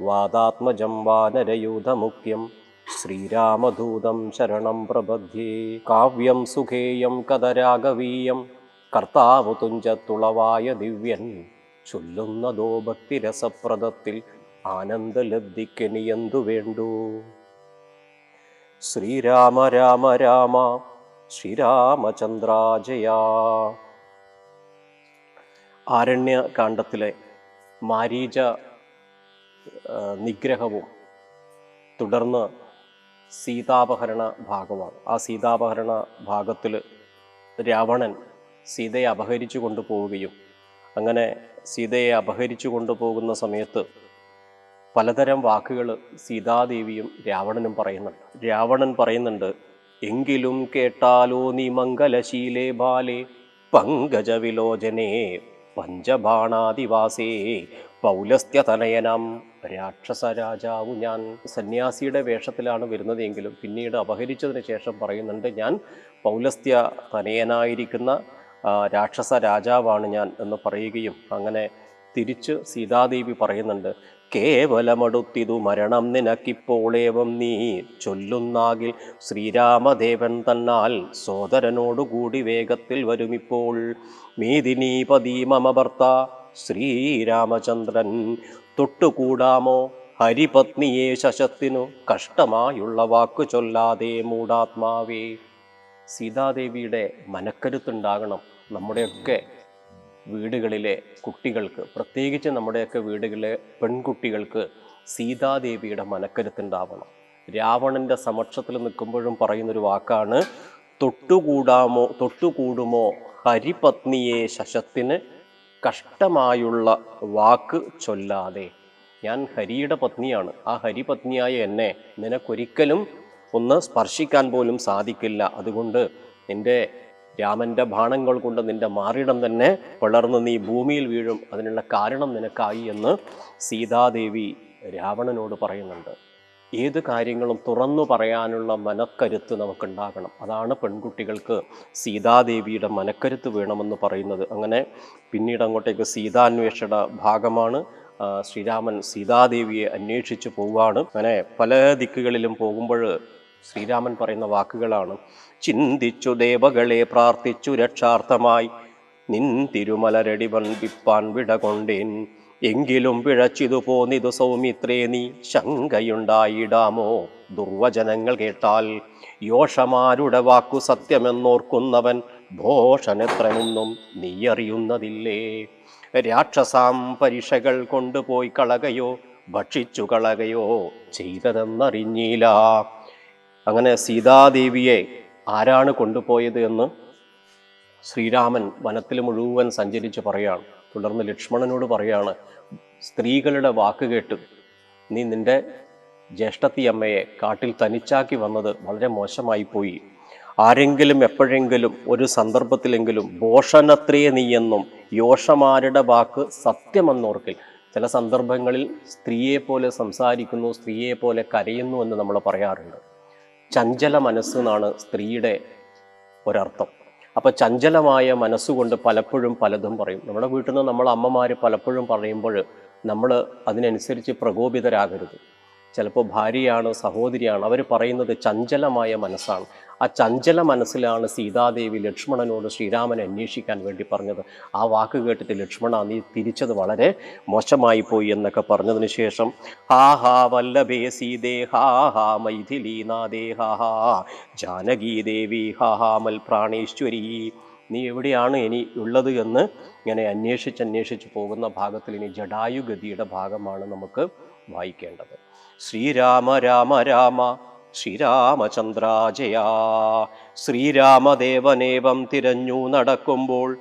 വാദാത്മജം വാനരയൂഥമുഖ്യം. ശ്രീരാമദൂതം ശരണം പ്രപദ്ധ്യേ കാവ്യം സുഖേയം കഥരാഗവീയം. കർത്താവു തുഞ്ചത്തുളവായ ദിവ്യൻ. ചൊല്ലുന്നതോ ഭക്തിരസപ്രദത്തിൽ ആനന്ദലബ്ധിക്കെനിയന്തു വേണ്ടു. ശ്രീരാമ രാമ രാമ ശ്രീരാമചന്ദ്രാജയ. ആരണ്യകാണ്ഡത്തിലെ മാരീച നിഗ്രഹവും തുടർന്ന് സീതാപഹരണ ഭാഗമാണ്. ആ സീതാപഹരണ ഭാഗത്തിൽ രാവണൻ സീതയെ അപഹരിച്ചു കൊണ്ടുപോവുകയും അങ്ങനെ സീതയെ അപഹരിച്ചു കൊണ്ടുപോകുന്ന സമയത്ത് പലതരം വാക്കുകൾ സീതാദേവിയും രാവണനും പറയുന്നുണ്ട്. രാവണൻ പറയുന്നുണ്ട് എങ്കിലും കേട്ടാലോ നീ മംഗലശീലേ ബാലേ പങ്കജവിലോചനേ പഞ്ചബാണാദിവാസേ പൗലസ്ത്യതനയനം രാക്ഷസ രാജാവ് ഞാൻ സന്യാസിയുടെ വേഷത്തിലാണ് വരുന്നതെങ്കിലും പിന്നീട് അപഹരിച്ചതിന് ശേഷം പറയുന്നുണ്ട് ഞാൻ പൗലസ്ത്യ തനയനായിരിക്കുന്ന രാക്ഷസ രാജാവാണ് ഞാൻ എന്ന് പറയുകയും അങ്ങനെ തിരിച്ച് സീതാദേവി പറയുന്നുണ്ട് കേവലമടുത്തിതു മരണം നിനക്കിപ്പോളേവം നീ ചൊല്ലുന്നാകിൽ ശ്രീരാമദേവൻ തന്നാൽ സോദരനോടുകൂടി വേഗത്തിൽ വരുമിപ്പോൾ. മീതിനീപതി മമ ഭർത്ത ശ്രീരാമചന്ദ്രൻ തൊട്ടുകൂടാമോ? ഹരിപത്നിയെ ശശത്തിനു കഷ്ടമായുള്ള വാക്കു ചൊല്ലാതെ മൂടാത്മാവേ സീതാദേവിയുടെ മനക്കരുത്തുണ്ടാകണം. നമ്മുടെയൊക്കെ വീടുകളിലെ കുട്ടികൾക്ക് പ്രത്യേകിച്ച് നമ്മുടെയൊക്കെ വീടുകളിലെ പെൺകുട്ടികൾക്ക് സീതാദേവിയുടെ മനക്കരുത്തുണ്ടാവണം. രാവണന്റെ സമക്ഷത്തിൽ നിൽക്കുമ്പോഴും പറയുന്നൊരു വാക്കാണ് തൊട്ടുകൂടാമോ തൊട്ടുകൂടുമോ ഹരിപത്നിയെ ശശത്തിന് കഷ്ടമായുള്ള വാക്ക് ചൊല്ലാതെ. ഞാൻ ഹരിയുടെ പത്നിയാണ്. ആ ഹരി പത്നിയായ എന്നെ നിനക്കൊരിക്കലും ഒന്ന് സ്പർശിക്കാൻ പോലും സാധിക്കില്ല. അതുകൊണ്ട് നിന്റെ രാമന്റെ ബാണങ്ങൾ കൊണ്ട് നിന്റെ മാറിടം തന്നെ പിളർന്ന് നീ ഭൂമിയിൽ വീഴും. അതിനുള്ള കാരണം നിനക്കായി എന്ന് സീതാദേവി രാവണനോട് പറയുന്നുണ്ട്. ഏത് കാര്യങ്ങളും തുറന്നു പറയാനുള്ള മനക്കരുത്ത് നമുക്കുണ്ടാകണം. അതാണ് പെൺകുട്ടികൾക്ക് സീതാദേവിയുടെ മനക്കരുത്ത് വേണമെന്ന് പറയുന്നത്. അങ്ങനെ പിന്നീട് അങ്ങോട്ടേക്ക് സീതാന്വേഷണ ഭാഗമാണ് ശ്രീരാമൻ സീതാദേവിയെ അന്വേഷിച്ചു പോവാണ് അങ്ങനെ പല ദിക്കുകളിലും പോകുമ്പോൾ ശ്രീരാമൻ പറയുന്ന വാക്കുകളാണ്. ചിന്തിച്ചു ദേവകളെ പ്രാർത്ഥിച്ചു രക്ഷാർത്ഥമായി. നിൻ തിരുമലരടി വന്ദിപ്പാൻ വിട കൊണ്ടേൻ എങ്കിലും പിഴച്ചിതു പോന്നിതു സൗമിത്രേ നീ ശങ്കയുണ്ടായിടാമോ? ദുർവചനങ്ങൾ കേട്ടാൽ യോഷമാരുടെ വാക്കു സത്യമെന്നോർക്കുന്നവൻ ഭോഷനെത്രമൊന്നും നീയറിയുന്നതില്ലേ? രാക്ഷസാം പരീക്ഷകൾ കൊണ്ടുപോയി കളകയോ ഭക്ഷിച്ചു കളകയോ ചെയ്തതെന്നറിഞ്ഞില്ല. അങ്ങനെ സീതാദേവിയെ ആരാണ് കൊണ്ടുപോയത് എന്ന് ശ്രീരാമൻ വനത്തിൽ മുഴുവൻ സഞ്ചരിച്ച് പറയാണ്. തുടർന്ന് ലക്ഷ്മണനോട് പറയാണ് സ്ത്രീകളുടെ വാക്ക് കേട്ട് നീ നിന്റെ ജ്യേഷ്ഠത്തിയമ്മയെ കാട്ടിൽ തനിച്ചാക്കി വന്നത് വളരെ മോശമായി പോയി. ആരെങ്കിലും എപ്പോഴെങ്കിലും ഒരു സന്ദർഭത്തിലെങ്കിലും ഭോഷണത്രേ നീയെന്നും യോഷമാരുടെ വാക്ക് സത്യമെന്നോർക്കിൽ. ചില സന്ദർഭങ്ങളിൽ സ്ത്രീയെ പോലെ സംസാരിക്കുന്നു സ്ത്രീയെ പോലെ കരയുന്നു എന്ന് നമ്മൾ പറയാറുണ്ട്. ചഞ്ചല മനസ്സെന്നാണ് സ്ത്രീയുടെ ഒരർത്ഥം. അപ്പോൾ ചഞ്ചലമായ മനസ്സുകൊണ്ട് പലപ്പോഴും പലതും പറയും. നമ്മുടെ വീട്ടിൽ നിന്ന് നമ്മൾ അമ്മമാർ പലപ്പോഴും പറയുമ്പോൾ നമ്മൾ അതിനനുസരിച്ച് പ്രകോപിതരാകരുത്. ചിലപ്പോൾ ഭാര്യയാണ് സഹോദരിയാണ് അവർ പറയുന്നത് ചഞ്ചലമായ മനസ്സാണ്. ആ ചഞ്ചല മനസ്സിലാണ് സീതാദേവി ലക്ഷ്മണനോട് ശ്രീരാമനെ അന്വേഷിക്കാൻ വേണ്ടി പറഞ്ഞത്. ആ വാക്ക് കേട്ടിട്ട് ലക്ഷ്മണ നീ തിരിച്ചത് വളരെ മോശമായി പോയി എന്നൊക്കെ പറഞ്ഞതിന് ശേഷം ഹാ ഹാ വല്ലഭേ സീതേ ഹാ ഹാ മൈഥിലീനാദേ ഹാ ഹാ ജാനകീ ദേവി ഹാ ഹാ മൽ പ്രാണേശ്വരി നീ എവിടെയാണ് ഇനി ഉള്ളത് എന്ന് ഇങ്ങനെ അന്വേഷിച്ച് അന്വേഷിച്ച് പോകുന്ന ഭാഗത്തിൽ ഇനി ജഡായുഗതിയുടെ ഭാഗമാണ് നമുക്ക് വായിക്കേണ്ടത്. ശ്രീരാമ രാമ രാമ ശ്രീരാമചന്ദ്രാജയ. ശ്രീരാമദേവനേവം തിരഞ്ഞു നടക്കുമ്പോൾ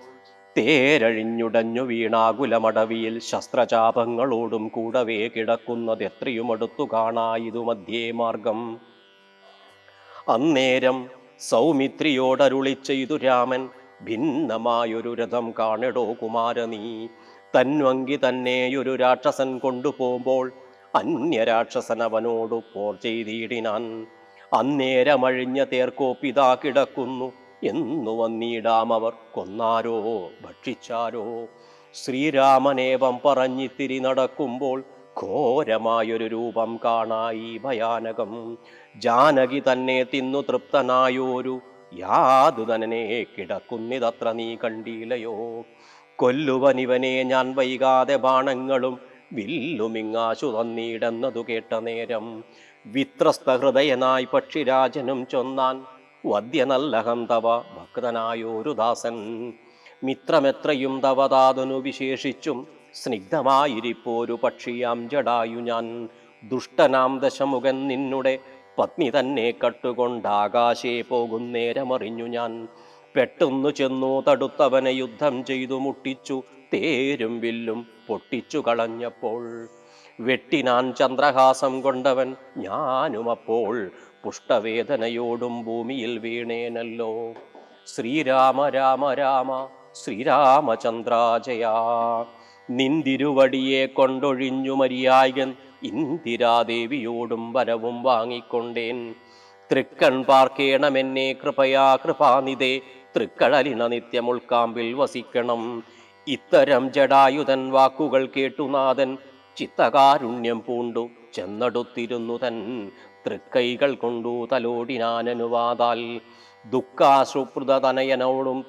തേരഴിഞ്ഞുടഞ്ഞു വീണാകുലമടവിയിൽ ശസ്ത്രചാപങ്ങളോടും കൂടവേ കിടക്കുന്നത് എത്രയും അടുത്തു കാണായിതു മധ്യേ മാർഗം. അന്നേരം സൗമിത്രിയോടരുളി ചെയ്തു രാമൻ ഭിന്നമായൊരു രഥം കാണിടോ കുമാരനീ. തന്വങ്കി തന്നെയൊരു രാക്ഷസൻ കൊണ്ടുപോകുമ്പോൾ അന്യരാക്ഷസൻ അവനോട് പോർ ചെയ്തിടിനാൻ. അന്നേരമഴിഞ്ഞ തേർക്കോപ്പിതാ കിടക്കുന്നു. എന്നു വന്നിടാം അവർ കൊന്നാരോ ഭക്ഷിച്ചാരോ. ശ്രീരാമനേവം പറഞ്ഞിത്തിരി നടക്കുമ്പോൾ ഘോരമായൊരു രൂപം കാണായി ഭയാനകം. ജാനകി തന്നെ തിന്നു തൃപ്തനായോരു യാതുതനെ കിടക്കുന്നിതത്ര നീ കണ്ടീലയോ കൊല്ലുവനിവനെ ഞാൻ വൈകാതെ ബാണങ്ങളും വില്ലുമിങ്ങാശു തന്നീടെന്നതു കേട്ട നേരം വിത്രസ്ത ഹൃദയനായി പക്ഷിരാജനും ചൊന്നാൻ വദ്യനല്ലഹം തവ ഭക്തനായൊരു ദാസൻ. മിത്രമെത്രയും തവതാതനു വിശേഷിച്ചും സ്നിഗ്ധമായിരിപ്പോരു പക്ഷിയാം ജടായു ഞാൻ. ദുഷ്ടനാം ദശമുഖൻ നിന്നുടെ പത്നി തന്നെ കട്ടുകൊണ്ടാകാശേ പോകുന്നേരമറിഞ്ഞു ഞാൻ. പെട്ടെന്നു ചെന്നു തടുത്തവനെ യുദ്ധം ചെയ്തു മുട്ടിച്ചു തേരും വില്ലും പൊട്ടിച്ചു കളഞ്ഞപ്പോൾ വെട്ടിനാൻ ചന്ദ്രഹാസം കൊണ്ടവൻ ഞാനുമപ്പോൾ പുഷ്ടവേദനയോടും ഭൂമിയിൽ വീണേനല്ലോ. ശ്രീരാമ രാമ രാമ ശ്രീരാമചന്ദ്രാജയാ. നിന്തിരുവടിയെ കൊണ്ടൊഴിഞ്ഞു മരിയായകൻ ഇന്ദിരാദേവിയോടും വരവും വാങ്ങിക്കൊണ്ടേൻ. തൃക്കൺ പാർക്കേണമെന്നെ കൃപയാ കൃപാനിതേ തൃക്കടലിന നിത്യമുൾക്കാമ്പിൽ വസിക്കണം. ഇത്തരം ജടായുധൻ വാക്കുകൾ കേട്ടുനാഥൻ ചിത്തകാരുണ്യം പൂണ്ടു ചെന്നടുത്തിരുന്നു തൻ തൃക്കൈകൾ കൊണ്ടു തലോടിനാനനുവാദാൽ തനയനോടും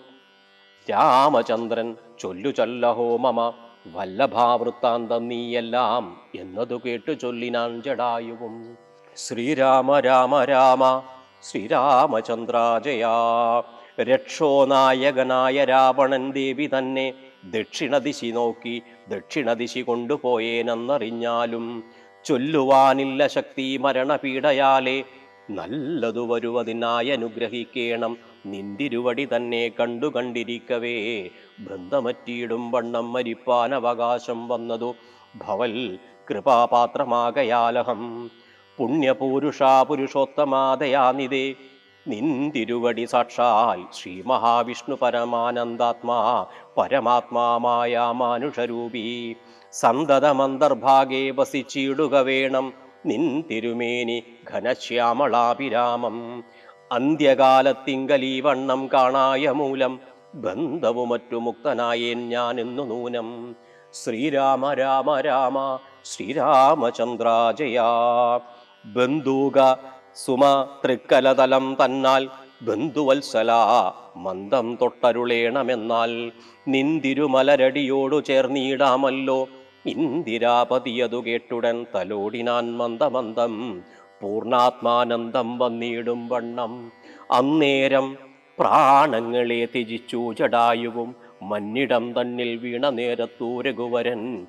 രാമചന്ദ്രൻ ചൊല്ലു ചൊല്ലഹോ മമ. വല്ലഭാവൃത്താന്തം നീയെല്ലാം എന്നതു കേട്ടു ചൊല്ലിനാൻ ജടായുവും ശ്രീരാമ രാമ രാമ ശ്രീരാമചന്ദ്രാജയാ. രക്ഷോനായകനായ രാവണൻ ദേവി തന്നെ ദക്ഷിണദിശി നോക്കി ദക്ഷിണദിശി കൊണ്ടുപോയേനെന്നറിഞ്ഞാലും ചൊല്ലുവാനില്ല ശക്തി മരണപീഡയാലെ. നല്ലതു വരുവതിനായി അനുഗ്രഹിക്കേണം. നിന്തിരുവടി തന്നെ കണ്ടു കണ്ടിരിക്കവേ. ബന്ധമറ്റിയിടും വണ്ണം മരിപ്പാൻ അവകാശം വന്നതു ഭവൽ കൃപാപാത്രമാകയാലഹം. പുണ്യപൂരുഷാ പുരുഷോത്തമാതയാനിതേ നിന്തിരുവടി സാക്ഷാൽ ശ്രീ മഹാവിഷ്ണു പരമാനന്ദാത്മാ പരമാത്മാമായ മാനുഷരൂപി. സന്തതമന്തർഭാഗേ വസിച്ചിടുക വേണം നിൻ തിരുമേനി ഘനശ്യാമളാഭിരാമം. അന്ത്യകാലത്തിങ്കലീ വണ്ണം കാണായ മൂലം ബന്ധവും മറ്റു മുക്തനായേൻ ഞാൻ നൂനം. ശ്രീരാമ രാമ രാമ ശ്രീരാമചന്ദ്രാജയാ. ബന്ധൂക സുമ തൃക്കലതലം തന്നാൽ ബന്ധുവത്സല മന്ദം തൊട്ടരുളേണമെന്നാൽ നിന്തിരുമലരടിയോടു ചേർന്നിടാമല്ലോ. ഇന്ദിരാപതിയതു കേട്ടുടൻ തലോടിനാൻ മന്ദമന്ദം പൂർണാത്മാനന്ദം വന്നിടും വണ്ണം. അന്നേരം പ്രാണങ്ങളെ ത്യജിച്ചു ജടായുവും മന്നിടം തന്നിൽ വീണ നേരത്തു രഘുവരൻ.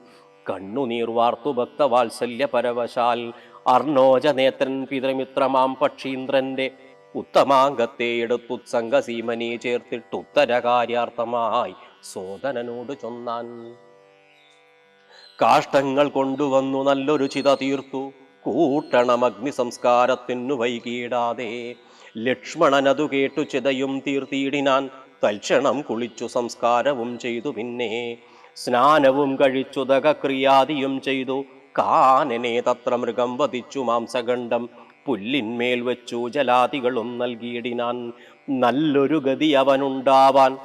കണ്ണുനീർ വാർത്തു ഭക്തവാത്സല്യ പരവശാൽ അർണോജനേത്രൻ പിതൃമിത്രമാം പക്ഷീന്ദ്രന്റെ ഉത്തമാംഗത്തെ ചേർത്തിട്ട് ഉത്തരകാര്യാർത്ഥമായി സോദനനോട് ചൊന്നാൻ. കാഷ്ടങ്ങൾ കൊണ്ടുവന്നു നല്ലൊരു ചിത തീർത്തു. കൂട്ടണം അഗ്നി സംസ്കാരത്തിനു വൈകിടാതെ ലക്ഷ്മണനതു കേട്ടു ചിതയും തീർത്തിയിടിനാൻ. തൽക്ഷണം കുളിച്ചു സംസ്കാരവും ചെയ്തു പിന്നെ സ്നാനവും കഴിച്ചു ദഗക്രിയാദിയും ചെയ്തു. കാനനെ തത്ര മൃഗം വധിച്ചു മാംസഖണ്ഡം പുല്ലിന്മേൽ വെച്ചു ജലാദികളും നൽകിയിടിനാൻ നല്ലൊരു ഗതി അവനുണ്ടാവാൻ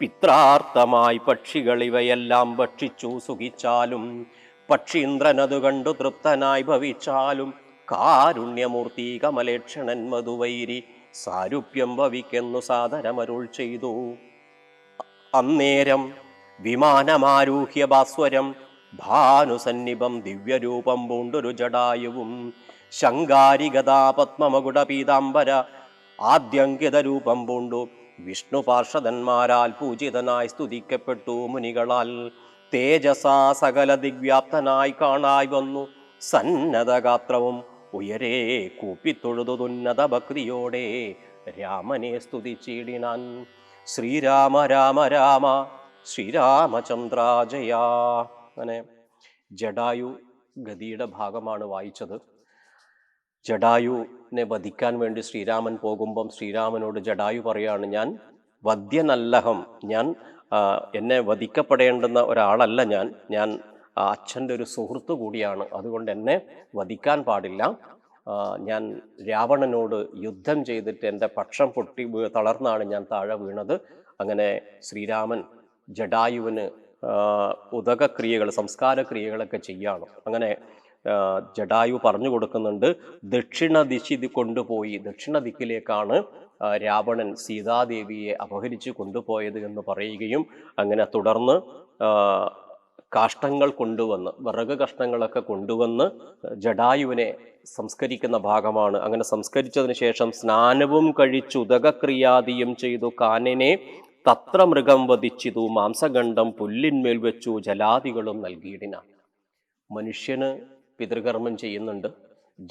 പിത്രാർത്ഥമായി പക്ഷികൾ ഇവയെല്ലാം ഭക്ഷിച്ചു സുഖിച്ചാലും പക്ഷീന്ദ്രനതു കണ്ടു തൃപ്തനായി ഭവിച്ചാലും കാരുണ്യമൂർത്തി കമലേക്ഷണൻ മധുവൈരി സാരൂപ്യം ഭവിക്കെന്നു സാദരമരുൾ ചെയ്തു. അന്നേരം വിമാനമാരൂഹ്യ ഭാസ്വരം ഭാനുസന്നിഭം ദിവ്യരൂപം പൂണ്ടൊരു ജടായുവും ശങ്കാരികഥാ പത്മമകുട പീതാംബര ആദ്യങ്കിത രൂപം പൂണ്ടു. വിഷ്ണു പാർഷദന്മാരാൽ പൂജിതനായി സ്തുതിക്കപ്പെട്ടു മുനികളാൽ. തേജസാ സകല ദിഗ്വ്യാപ്തനായി കാണായി വന്നു. സന്നദ്ധഗാത്രവും ഉയരേ കൂപ്പിത്തൊഴുതുന്നത ഭക്തിയോടെ രാമനെ സ്തുതിച്ചിടിനാൻ. ശ്രീരാമ രാമ രാമ ശ്രീരാമചന്ദ്രാജയാ. അങ്ങനെ ജഡായു ഗതിയുടെ ഭാഗമാണ് വായിച്ചത്. ജഡായുവിനെ വധിക്കാൻ വേണ്ടി ശ്രീരാമൻ പോകുമ്പം ശ്രീരാമനോട് ജഡായു പറയാണ് ഞാൻ വധ്യനല്ലഹം ഞാൻ എന്നെ വധിക്കപ്പെടേണ്ടുന്ന ഒരാളല്ല ഞാൻ. ഞാൻ അച്ഛന്റെ ഒരു സുഹൃത്തു കൂടിയാണ്. അതുകൊണ്ട് എന്നെ വധിക്കാൻ പാടില്ല. ഞാൻ രാവണനോട് യുദ്ധം ചെയ്തിട്ട് എന്റെ പക്ഷം പൊട്ടി തളർന്നാണ് ഞാൻ താഴെ വീണത്. അങ്ങനെ ശ്രീരാമൻ ജഡായുവിന് ഉദകക്രിയകൾ സംസ്കാരക്രിയകളൊക്കെ ചെയ്യാണ്. അങ്ങനെ ജഡായു പറഞ്ഞു കൊടുക്കുന്നുണ്ട്. ദക്ഷിണ ദിശ ഇത് കൊണ്ടുപോയി. ദക്ഷിണ ദിക്കിലേക്കാണ് രാവണൻ സീതാദേവിയെ അപഹരിച്ചു കൊണ്ടുപോയത് എന്ന് പറയുകയും അങ്ങനെ തുടർന്ന് കാഷ്ടങ്ങൾ കൊണ്ടുവന്ന് വിറക് കഷ്ണങ്ങളൊക്കെ കൊണ്ടുവന്ന് ജഡായുവിനെ സംസ്കരിക്കുന്ന ഭാഗമാണ്. അങ്ങനെ സംസ്കരിച്ചതിന് ശേഷം സ്നാനവും കഴിച്ചു ഉദകക്രിയാദിയും ചെയ്തു. കാനനെ തത്ര മൃഗം വധിച്ചിതു മാംസഖണ്ഡം പുല്ലിന്മേൽ വെച്ചു ജലാദികളും നൽകിയിടിന. മനുഷ്യന് പിതൃകർമ്മം ചെയ്യുന്നുണ്ട്.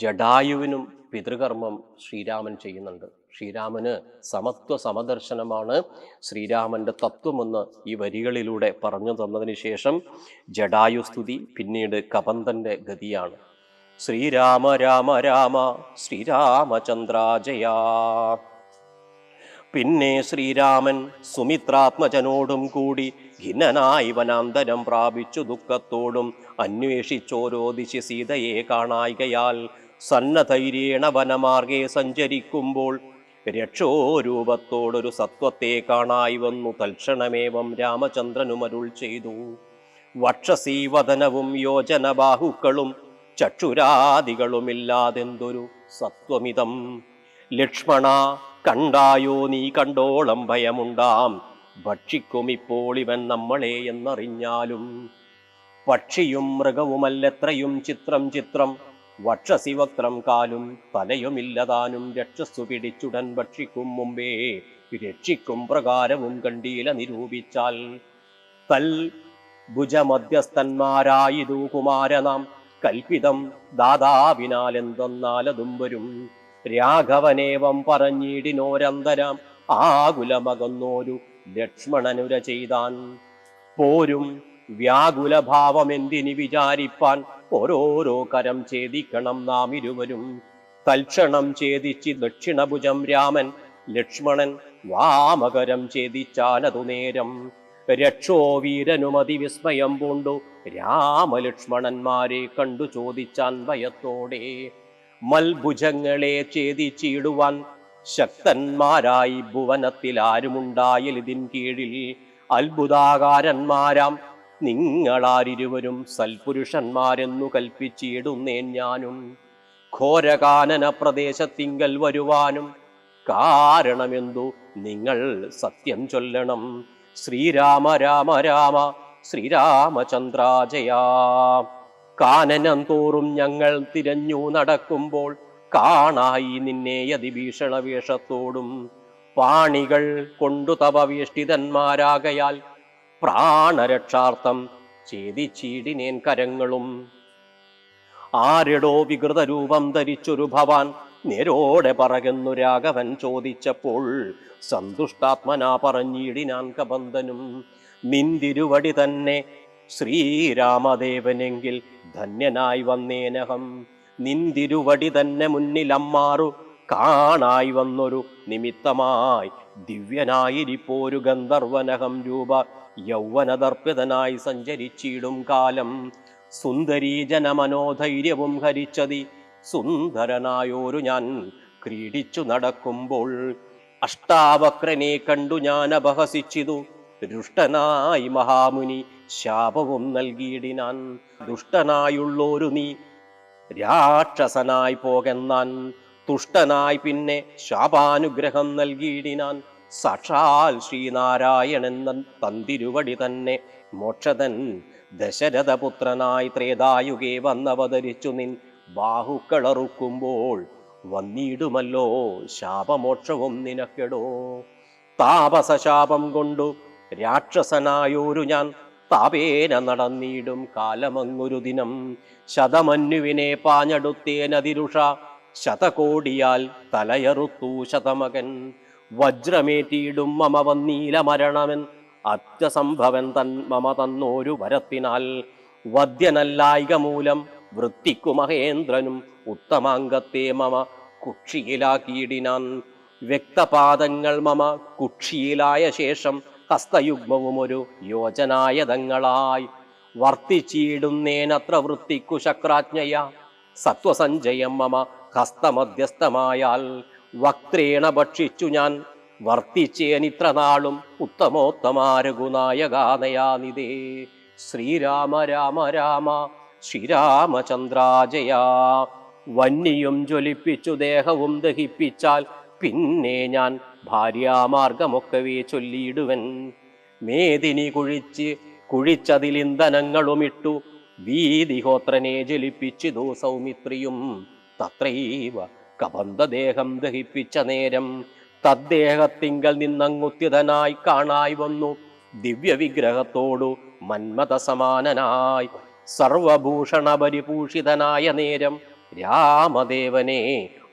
ജഡായുവിനും പിതൃകർമ്മം ശ്രീരാമൻ ചെയ്യുന്നുണ്ട്. ശ്രീരാമന് സമത്വ സമദർശനമാണ് ശ്രീരാമന്റെ തത്വമെന്ന് ഈ വരികളിലൂടെ പറഞ്ഞു തന്നതിന് ശേഷം ജഡായു സ്തുതി പിന്നീട് കപന്തന്റെ ഗതിയാണ്. ശ്രീരാമ രാമ രാമ ശ്രീരാമചന്ദ്രാജയാ പിന്നെ ശ്രീരാമൻ സുമിത്രാത്മജനോടും കൂടി ഖിന്നനായി വനാന്തരം പ്രാപിച്ചു ദുഃഖത്തോടും അന്വേഷിച്ചോരോ ദിശ സീതയെ കാണായികയാൽ സന്നധൈര്യേണ വനമാർഗെ സഞ്ചരിക്കുമ്പോൾ രക്ഷോരൂപത്തോടൊരു സത്വത്തെ കാണായി വന്നു. തൽക്ഷണമേവം രാമചന്ദ്രനുമരുൾ ചെയ്തു. വക്ഷസീവദനവും യോജന ബാഹുക്കളും ചക്ഷുരാദികളുമില്ലാതെന്തൊരു സത്വമിതം. ലക്ഷ്മണ കണ്ടായോ നീ കണ്ടോളം ഭയമുണ്ടാം. ഭക്ഷിക്കും ഇപ്പോൾ ഇവൻ നമ്മളെ എന്നറിഞ്ഞാലും പക്ഷിയും മൃഗവുമല്ലെത്രയും ചിത്രം ചിത്രം. വക്ഷസിവക്രം കാലും തലയുമില്ലതാനും രക്ഷസ്സു പിടിച്ചുടൻ ഭക്ഷിക്കും മുമ്പേ രക്ഷിക്കും പ്രകാരവും കണ്ടീല നിരൂപിച്ചാൽ. തൽ ഭുജമധ്യസ്ഥന്മാരായിതു കുമാരനാം കൽപ്പിതം ദാതാവിനാൽ എന്തെന്നാലതും വരും. രാഘവനേവം പറഞ്ഞിടിനോരന്തരം ആകുലമകന്നോരു ലക്ഷ്മണനുര ചെയ്താൻ പോരും വ്യാകുലഭാവമെന്തിനി വിചാരിപ്പാൻ. ഓരോരോ കരം ഛേദിക്കണം നാം ഇരുവരും. തൽക്ഷണം ഛേദിച്ച് ദക്ഷിണഭുജം രാമൻ. ലക്ഷ്മണൻ വാമകരം ഛേദിച്ചാലതു നേരം. രക്ഷോ വീരനുമതി വിസ്മയം പൂണ്ടു. രാമലക്ഷ്മണന്മാരെ കണ്ടു ചോദിച്ചാൻ ഭയത്തോടെ. മൽഭുജങ്ങളെ ഛേദിച്ചിടുവാൻ ശക്തന്മാരായി ഭുവനത്തിൽ ആരുമുണ്ടായലിതിൻ കീഴിൽ അത്ഭുതാകാരന്മാരാം. നിങ്ങളാരിരുവരും സൽപുരുഷന്മാരെന്നു കൽപ്പിച്ചിടുന്നേൻ ഞാനും. ഘോരകാനന പ്രദേശത്തിങ്കൽ വരുവാനും കാരണമെന്തു? നിങ്ങൾ സത്യം ചൊല്ലണം. ശ്രീരാമ രാമ രാമ ശ്രീരാമചന്ദ്രാജയാ. കാനനം തോറും ഞങ്ങൾ തിരഞ്ഞു നടക്കുമ്പോൾ കാണായി നിന്നെ അതിഭീഷണ വേഷത്തോടും പാണികൾ കൊണ്ടു തപവേഷ്ടിതന്മാരാകയാൽ പ്രാണരക്ഷാർത്ഥം ചേതിച്ചീടിനേൻ കരങ്ങളും. ആരെടോ വികൃതരൂപം ധരിച്ചൊരു ഭവാൻ നേരോടെ പറകുന്നു രാഘവൻ ചോദിച്ചപ്പോൾ സന്തുഷ്ടാത്മനാ പറഞ്ഞിടിനാൻ കബന്ധനും. നിന്തിരുവടി തന്നെ ശ്രീരാമദേവനെങ്കിൽ ധന്യനായി വന്നേനഹം. നിന്തിരുവടി തന്നെ മുന്നിലമ്മാറു. കാണായി വന്നൊരു നിമിത്തമായി ദിവ്യനായിരിപ്പോരു ഗന്ധർവനഹം രൂപ യൗവനദർപ്പിതനായി സഞ്ചരിച്ചിടും കാലം. സുന്ദരീ മനോധൈര്യവും ഹരിച്ചതി. സുന്ദരനായോരു ഞാൻ ക്രീഡിച്ചു നടക്കുമ്പോൾ അഷ്ടാവക്രനെ കണ്ടു ഞാൻ അപഹസിച്ചിതു ദുഷ്ടനായി മഹാമുനി ശാപവും നൽകിയിടിനാൻ ദുഷ്ടനായുള്ളോരു നീ രാക്ഷസനായി പോകെന്നാൻ തുഷ്ടനായി പിന്നെ ശാപാനുഗ്രഹം നൽകിയിടിനാൻ സാക്ഷാൽ ശ്രീനാരായണൻ തന്തിരുവടി തന്നെ മോക്ഷതൻ ദശരഥപുത്രനായി ത്രേതായുഗേ വന്നവതരിച്ചു നിൻ ബാഹുക്കളറുക്കുമ്പോൾ വന്നിടുമല്ലോ ശാപമോക്ഷവും നിനക്കെടോ. താപസശാപം കൊണ്ടു രാക്ഷസനായോരു ഞാൻ താപേന നടന്നിടും കാലമങ്ങൊരു ദിനം. ശതമന്യുവിനെ പാഞ്ഞടുത്തേനതിരുഷ ശതകോടിയാൽ തലയറുത്തു ശതമകൻ. വജ്രമേറ്റിയിടും മമ വന്നീല മരണമൻ. അത്യസംഭവൻ തൻ മമ തന്നോരു വരത്തിനാൽ. വദ്യനല്ലായിക മൂലം വൃത്തിക്കു മഹേന്ദ്രനും ഉത്തമാംഗത്തെ മമ കുക്ഷിയിലാക്കിയിടിനാൻ. വ്യക്തപാദങ്ങൾ മമ കുക്ഷിയിലായ ശേഷം ഹസ്തയുഗ്മവും ഒരു യോജനായതങ്ങളായി വർത്തിച്ചിടുന്നേനത്ര വൃത്തിക്കു ശക്രാജ്ഞയ. സത്വസഞ്ജയം മമ ഹസ്തമധ്യസ്ഥമായാൽ വക്രേണ ഭക്ഷിച്ചു ഞാൻ. വർത്തിച്ചേനിത്ര നാളും ഉത്തമോത്തമാരഘുനായകാനയാനിതേ ശ്രീരാമ രാമ രാമ ശ്രീരാമചന്ദ്രാജയ. വന്യയും ജ്വലിപ്പിച്ചു ദേഹവും ദഹിപ്പിച്ചാൽ പിന്നെ ഞാൻ ഭാര്യാമാർഗമൊക്കവേ ചൊല്ലിയിടുവൻ മേദിനി കുഴിച്ച് കുഴിച്ചതിലിന്ധനങ്ങളുമിട്ടു വീതിഹോത്രനെ ദോ സൗമിത്രിയും. തത്രൈവ കബന്ധദേഹം ദഹിപ്പിച്ച നേരം തദ്ദേഹത്തിങ്കൽ നിന്നങ്ങുത്യതനായി കാണായി വന്നു. ദിവ്യവിഗ്രഹത്തോടു മന്മത സമാനനായി സർവഭൂഷണ പരിഭൂഷിതനായ നേരം രാമദേവനെ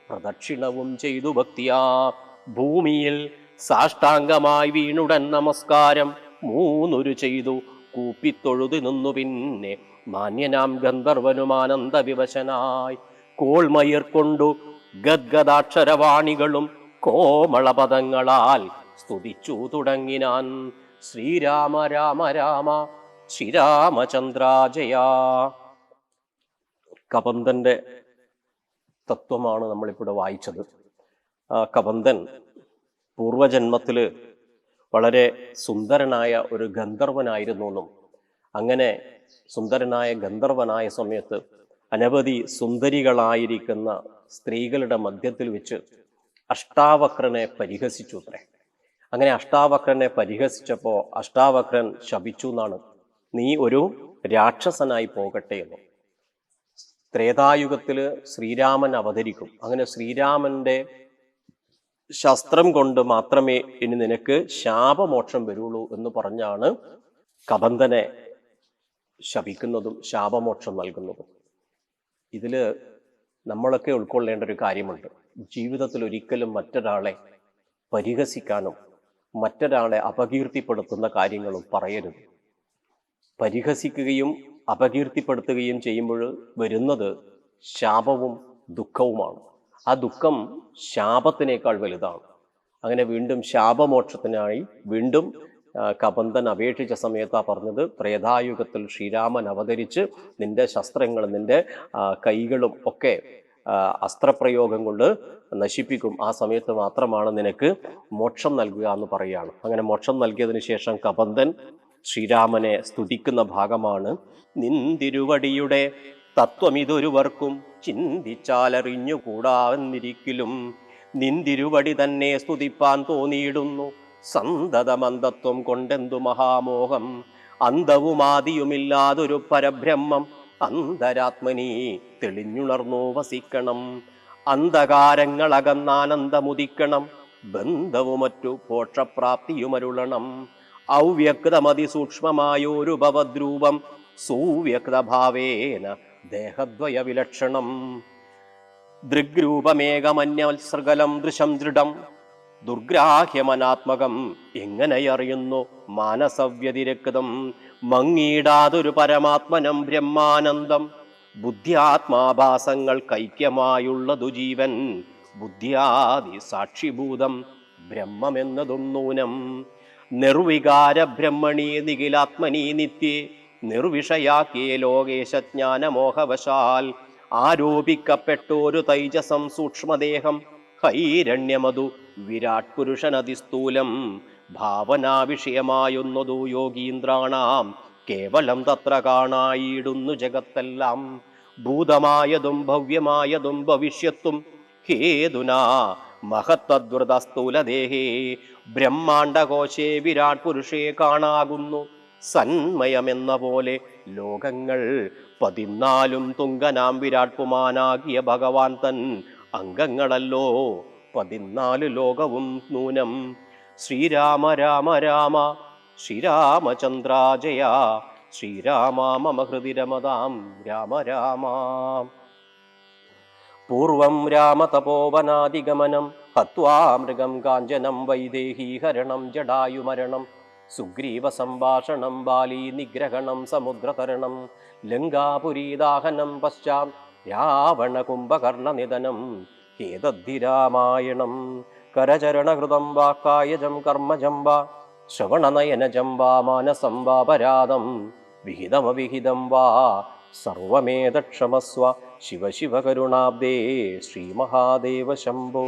പ്രദക്ഷിണവും ചെയ്തു ഭക്തിയാ. ഭൂമിയിൽ സാഷ്ടാംഗമായി വീണുടൻ നമസ്കാരം മൂന്നൊരു ചെയ്തു. കൂപ്പിത്തൊഴുതു നിന്നു പിന്നെ മാന്യനാം ഗന്ധർവനുമാനന്ദ വിവശനായി കോൾമയിർ കൊണ്ടു ഗദ്ഗദാക്ഷരവാണികളും കോമളപദങ്ങളാൽ സ്തുതിച്ചു തുടങ്ങിനാൻ. ശ്രീരാമ രാമ രാമ ശ്രീരാമചന്ദ്രാജയ. കപന്തന്റെ തത്വമാണ് നമ്മളിവിടെ വായിച്ചത്. കബന്ധൻ പൂർവജന്മത്തിൽ വളരെ സുന്ദരനായ ഒരു ഗന്ധർവനായിരുന്നു എന്നും അങ്ങനെ സുന്ദരനായ ഗന്ധർവനായ സമയത്ത് അനവധി സുന്ദരികളായിരിക്കുന്ന സ്ത്രീകളുടെ മധ്യത്തിൽ വെച്ച് അഷ്ടാവക്രനെ പരിഹസിച്ചു അത്രേ. അങ്ങനെ അഷ്ടാവക്രനെ പരിഹസിച്ചപ്പോൾ അഷ്ടാവക്രൻ ശപിച്ചു എന്നാണ് നീ ഒരു രാക്ഷസനായി പോകട്ടെ എന്ന്. ത്രേതായുഗത്തിൽ ശ്രീരാമൻ അവതരിക്കും. അങ്ങനെ ശ്രീരാമന്റെ ശസ്ത്രം കൊണ്ട് മാത്രമേ ഇനി നിനക്ക് ശാപമോക്ഷം വരുള്ളൂ എന്ന് പറഞ്ഞാണ് കബന്ധനെ ശപിക്കുന്നതും ശാപമോക്ഷം നൽകുന്നതും. ഇതിൽ നമ്മളൊക്കെ ഉൾക്കൊള്ളേണ്ട ഒരു കാര്യമുണ്ട്. ജീവിതത്തിൽ ഒരിക്കലും മറ്റൊരാളെ പരിഹസിക്കാനും മറ്റൊരാളെ അപകീർത്തിപ്പെടുത്തുന്ന കാര്യങ്ങളും പറയരുത്. പരിഹസിക്കുകയും അപകീർത്തിപ്പെടുത്തുകയും ചെയ്യുമ്പോൾ വരുന്നത് ശാപവും ദുഃഖവുമാണ്. ആ ദുഃഖം ശാപത്തിനേക്കാൾ വലുതാണ്. അങ്ങനെ വീണ്ടും ശാപമോക്ഷത്തിനായി വീണ്ടും കബന്ധൻ അപേക്ഷിച്ച സമയത്താ പറഞ്ഞത് ത്രേതായുഗത്തിൽ ശ്രീരാമൻ അവതരിച്ച് നിന്റെ ശസ്ത്രങ്ങൾ നിന്റെ കൈകളും ഒക്കെ അസ്ത്രപ്രയോഗം കൊണ്ട് നശിപ്പിക്കും. ആ സമയത്ത് മാത്രമാണ് നിനക്ക് മോക്ഷം നൽകുക എന്ന് പറയുകയാണ്. അങ്ങനെ മോക്ഷം നൽകിയതിനു ശേഷം കബന്ധൻ ശ്രീരാമനെ സ്തുതിക്കുന്ന ഭാഗമാണ് നിന്തിരുവടിയുടെ തത്വമിതൊരുവർക്കും ചിന്തിച്ചാലറിഞ്ഞുകൂടാവെന്നിരിക്കലും നിന്തിരുവടി തന്നെ സ്തുതിപ്പാൻ തോന്നിയിടുന്നു സന്തതമന്തത്വം കൊണ്ടെന്തു മഹാമോഹം അന്തവുമാദിയുമില്ലാതൊരു പരബ്രഹ്മം അന്തരാത്മനി തെളിഞ്ഞുണർന്നു വസിക്കണം അന്ധകാരങ്ങളകന്നാനന്ദമുദിക്കണം ബന്ധവുമറ്റു പോഷപ്രാപ്തിയുമരുളണം ഔവ്യക്തമതി സൂക്ഷ്മമായൊരു ഭവദ്രൂപം സുവ്യക്തഭാവേന ദേഹദ്വയ വിലക്ഷണം ദൃഗ്രൂപമേകമന്യവത്സൃഗലം ദൃശം ദൃഢം. ദുർഗ്രാഹ്യമനാത്മകം എങ്ങനെയറിയുന്നു മാനസവ്യതിരക്തം? മങ്ങിയിടാതൊരു പരമാത്മനം ബ്രഹ്മാനന്ദം. ബുദ്ധ്യാത്മാഭാസങ്ങൾ കൈക്യമായുള്ളതു ജീവൻ. ബുദ്ധ്യാദി സാക്ഷിഭൂതം ബ്രഹ്മമെന്നതൊന്നൂനം. നിർവികാര ബ്രഹ്മണി നിഖിലാത്മനി നിത്യേ നിർവിഷയാക്കിയ ലോകേശജ്ഞാനമോഹവശാൽ ആരോപിക്കപ്പെട്ടോരു തൈജസം സൂക്ഷ്മദേഹം ഹൈരണ്യമതു വിരാട് പുരുഷനതിസ്ഥൂലം ഭാവനാ വിഷയമായുന്നതു യോഗീന്ദ്രാണാം കേവലം തത്ര കാണായിടുന്നു ജഗത്തെല്ലാം. ഭൂതമായതും ഭവ്യമായതും ഭവിഷ്യത്തും ഹേതുനാ മഹത്തദ്വൃതസ്ഥൂലദേഹേ. ബ്രഹ്മാണ്ടകോശേ വിരാട് പുരുഷേ കാണാകുന്നു. സന്മയമെന്ന പോലെ ലോകങ്ങൾ പതിനാലും തുങ്കനാം വിരാട് പുമാനാകിയ ഭഗവാൻ തൻ അംഗങ്ങളല്ലോ. പതിനാല് ലോകവും നൂനം. ശ്രീരാമ രാമ രാമ ശ്രീരാമചന്ദ്രാജയ ശ്രീരാമ മമ ഹൃദി രമതാം രാമ രാമ. പൂർവം രാമതപോവനാദിഗമനം ഹത്വാ മൃഗം കാഞ്ചനം വൈദേഹീഹരണം ജടായുമരണം സുഗ്രീവ സംഭാഷണം ബാലി നിഗ്രഹണം സമുദ്രതരണം ലങ്കാപുരീദാഹനം പശ്ചാം രാവണ കുംഭകർണ നിധനം ഏതദ്ധിരാമായണം കരചരണഹൃതം വാക്കായജം കർമ്മജം വാ ശ്രവണനയനജം വാ മാനസം വാപരാധം വിഹിതമവിഹിതം വാ സർവമേതക്ഷമസ്വ ശിവ ശിവ കരുണാബ്ദേ ശ്രീമഹാദേവ ശംഭോ